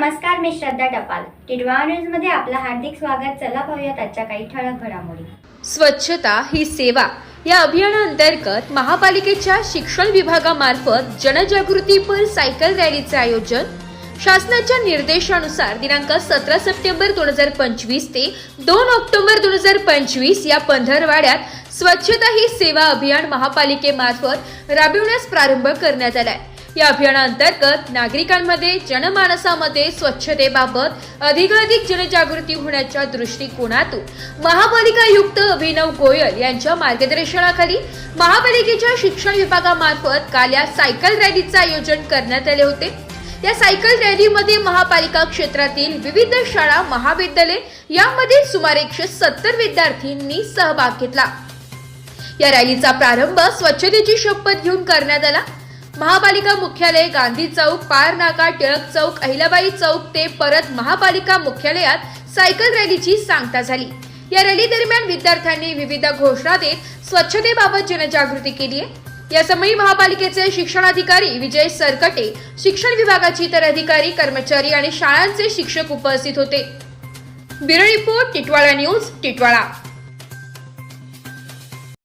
मी श्रद्धा टपाल. टिडवा न्यूजमध्ये आपलं हार्दिक स्वागत. चला पाहूयात आजच्या काही ठळक घडामोडी. स्वच्छता ही सेवा या अभियानाअंतर्गत महापालिकेच्या शिक्षण विभागामार्फत जनजागृतीपर सायकल रॅलीचे आयोजन शासनाच्या निर्देशानुसार दिनांक सतरा सप्टेंबर दोन हजार पंचवीस ते दोन ऑक्टोबर दोन हजार पंचवीस या पंधरवाड्यात स्वच्छता ही सेवा अभियान महापालिकेमार्फत राबविण्यास प्रारंभ करण्यात आला आहे या अभियानाअंतर्गत नागरिकांमध्ये जनमानसामध्ये स्वच्छतेबाबत अधिकाधिक जनजागृती होण्याच्या दृष्टिकोनातून महापालिका आयुक्त अभिनव गोयल यांच्या मार्गदर्शनाखाली महापालिकेच्या शिक्षण विभागामार्फत काल या सायकल रॅलीचे आयोजन करण्यात आले होते. या सायकल रॅलीमध्ये महापालिका क्षेत्रातील विविध शाळा महाविद्यालय यामध्ये सुमारे एकशे सत्तर विद्यार्थ्यांनी सहभाग घेतला. या रॅलीचा प्रारंभ स्वच्छतेची शपथ घेऊन करण्यात आला. महापालिका मुख्यालय गांधी चौक पार नाका टिळक चौक अहिलाबाई चौक ते परत महापालिका मुख्यालयात सायकल रॅलीची सांगता झाली. या रॅली दरम्यान विद्यार्थ्यांनी विविध घोषणा देत स्वच्छतेबाबत जनजागृती केली आहे. या समयी महापालिकेचे शिक्षणाधिकारी विजय सरकटे शिक्षण विभागाचे इतर अधिकारी कर्मचारी आणि शाळांचे शिक्षक उपस्थित होते. Bureau report Titwala news Titwala.